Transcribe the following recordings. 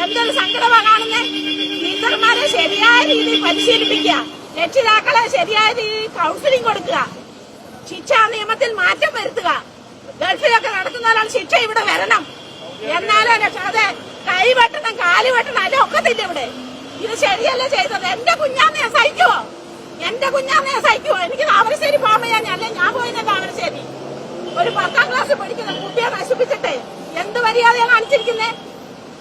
എന്തൊരു സങ്കടമാണ് കാണുന്നത് ടീച്ചർമാരെ ശരിയായ രീതിയിൽ പരിശീലിപ്പിക്കുക. രക്ഷിതാക്കളെ ശരിയായ രീതിയിൽ കൗൺസിലിംഗ് കൊടുക്കുക. ശിക്ഷാ നിയമത്തിൽ മാറ്റം വരുത്തുക. ഗൾഫിലൊക്കെ നടക്കുന്ന ഒരാൾ ശിക്ഷ ഇവിടെ വരണം. എന്നാലോ രക്ഷാതെ കൈ വെട്ടണം കാൽ വെട്ടണം അല്ല ഒക്കത്തില്ല ഇവിടെ. ഇത് ശരിയല്ല ചെയ്തത്? എന്റെ ഞാൻ സഹിക്കുവോ? എന്റെ ഞാൻ സഹിക്കുവോ? എനിക്ക് താമരശ്ശേരി പോകുമ്പോ ഞാൻ. അല്ലെ ഞാൻ പോയില്ല താമരശ്ശേരി? ഒരു പത്താം ക്ലാസ് പഠിക്കുന്ന കുട്ടിയെ നശിപ്പിച്ചിട്ടേ. എന്ത് മര്യാദയാണ് കാണിച്ചിരിക്കുന്നേ?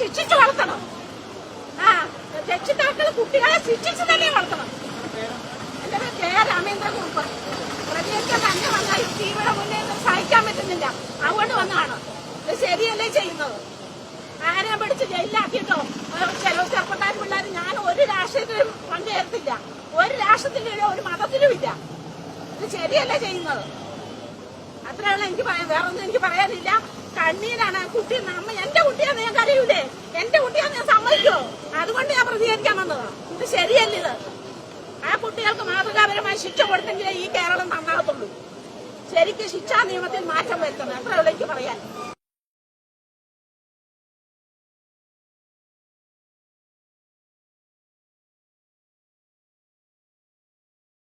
ശിക്ഷിച്ച് വളർത്തണം. ആ രക്ഷിതാക്കൾ കുട്ടികളെ ശിക്ഷിച്ച് തന്നെ വളർത്തണം. എന്റെ പേര് കെ രാമേന്ദ്രകുറുപ്പ് പ്രതിയൊക്കെ തന്നെ വന്നാൽ ടിവിയുടെ മുന്നിൽ സഹിക്കാൻ പറ്റുന്നില്ല. അതുകൊണ്ട് വന്നതാണ്. ഇത് ശരിയല്ലേ ചെയ്യുന്നത്? ആരെയും പിടിച്ച് ജയിലാക്കിയിട്ടോ ചില ചെറുപ്പക്കാർ പിള്ളേർ ഞാൻ ഒരു രാഷ്ട്രീയത്തിലും പങ്കുചേർത്തില്ല ഒരു രാഷ്ട്രത്തിലും ഒരു മതത്തിലും ഇല്ല. ഇത് ശരിയല്ലേ ചെയ്യുന്നത്? അത്രയുള്ള എനിക്ക് വേറൊന്നും എനിക്ക് പറയാനില്ല. കണ്ണീരാണ് കുട്ടി നമ്മ എന്റെ കുട്ടിയാന്ന് ഞാൻ കരയൂലേ എന്റെ കുട്ടിയാന്ന് ഞാൻ സമ്മതിക്കോ അതുകൊണ്ട് ഞാൻ പ്രതികരിക്കാൻ വന്നതാണ് ഇത് ശരിയല്ല ഇത്. ആ കുട്ടികൾക്ക് മാതൃകാപരമായ ശിക്ഷ കൊടുത്തെങ്കിലേ ഈ കേരളം നന്നാകത്തുള്ളൂ. ശരിക്കും ശിക്ഷാ നിയമത്തിൽ മാറ്റം വരുത്തണം. എത്ര എനിക്ക് പറയാൻ.